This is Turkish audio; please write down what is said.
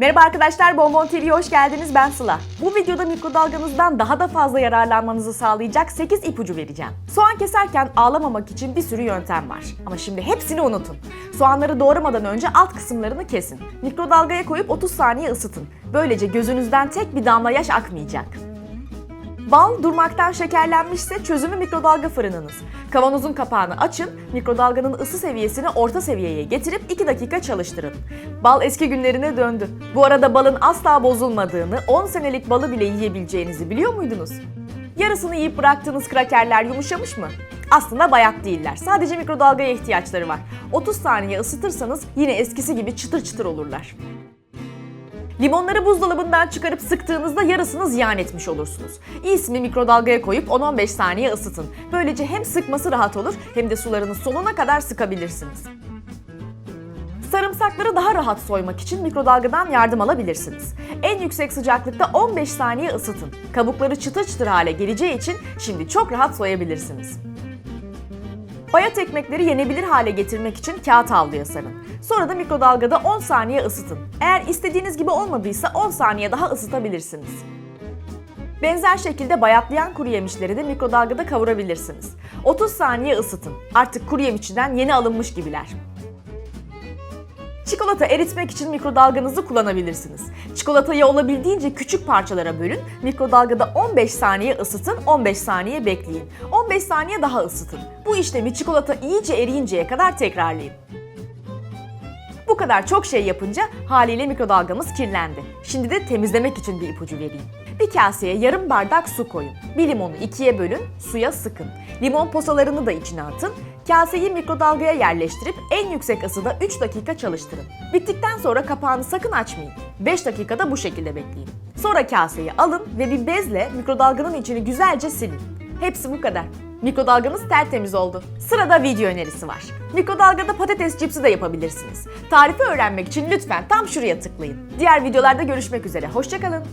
Merhaba arkadaşlar, Bonbon TV'ye hoş geldiniz. Ben Sıla. Bu videoda mikrodalganızdan daha da fazla yararlanmanızı sağlayacak 8 ipucu vereceğim. Soğan keserken ağlamamak için bir sürü yöntem var. Ama şimdi hepsini unutun. Soğanları doğramadan önce alt kısımlarını kesin. Mikrodalgaya koyup 30 saniye ısıtın. Böylece gözünüzden tek bir damla yaş akmayacak. Bal durmaktan şekerlenmişse çözümü mikrodalga fırınınız. Kavanozun kapağını açın, mikrodalganın ısı seviyesini orta seviyeye getirip 2 dakika çalıştırın. Bal eski günlerine döndü. Bu arada balın asla bozulmadığını, 10 senelik balı bile yiyebileceğinizi biliyor muydunuz? Yarısını yiyip bıraktığınız krakerler yumuşamış mı? Aslında bayat değiller. Sadece mikrodalgaya ihtiyaçları var. 30 saniye ısıtırsanız yine eskisi gibi çıtır çıtır olurlar. Limonları buzdolabından çıkarıp sıktığınızda yarısını ziyan etmiş olursunuz. İyisini mikrodalgaya koyup 10-15 saniye ısıtın. Böylece hem sıkması rahat olur hem de sularını sonuna kadar sıkabilirsiniz. Sarımsakları daha rahat soymak için mikrodalgadan yardım alabilirsiniz. En yüksek sıcaklıkta 15 saniye ısıtın. Kabukları çıtır çıtır hale geleceği için şimdi çok rahat soyabilirsiniz. Bayat ekmekleri yenebilir hale getirmek için kağıt havluya sarın. Sonra da mikrodalgada 10 saniye ısıtın. Eğer istediğiniz gibi olmadıysa 10 saniye daha ısıtabilirsiniz. Benzer şekilde bayatlayan kuru yemişleri de mikrodalgada kavurabilirsiniz. 30 saniye ısıtın. Artık kuru yemişçiden yeni alınmış gibiler. Çikolata eritmek için mikrodalganızı kullanabilirsiniz. Çikolatayı olabildiğince küçük parçalara bölün, mikrodalgada 15 saniye ısıtın, 15 saniye bekleyin. 15 saniye daha ısıtın. Bu işlemi çikolata iyice eriyinceye kadar tekrarlayın. Bu kadar çok şey yapınca haliyle mikrodalgamız kirlendi. Şimdi de temizlemek için bir ipucu vereyim. Bir kaseye yarım bardak su koyun. Bir limonu ikiye bölün, suya sıkın. Limon posalarını da içine atın. Kaseyi mikrodalgaya yerleştirip en yüksek ısıda 3 dakika çalıştırın. Bittikten sonra kapağını sakın açmayın. 5 dakikada bu şekilde bekleyin. Sonra kaseyi alın ve bir bezle mikrodalganın içini güzelce silin. Hepsi bu kadar. Mikrodalgamız tertemiz oldu. Sırada video önerisi var. Mikrodalgada patates cipsi de yapabilirsiniz. Tarifi öğrenmek için lütfen tam şuraya tıklayın. Diğer videolarda görüşmek üzere. Hoşçakalın.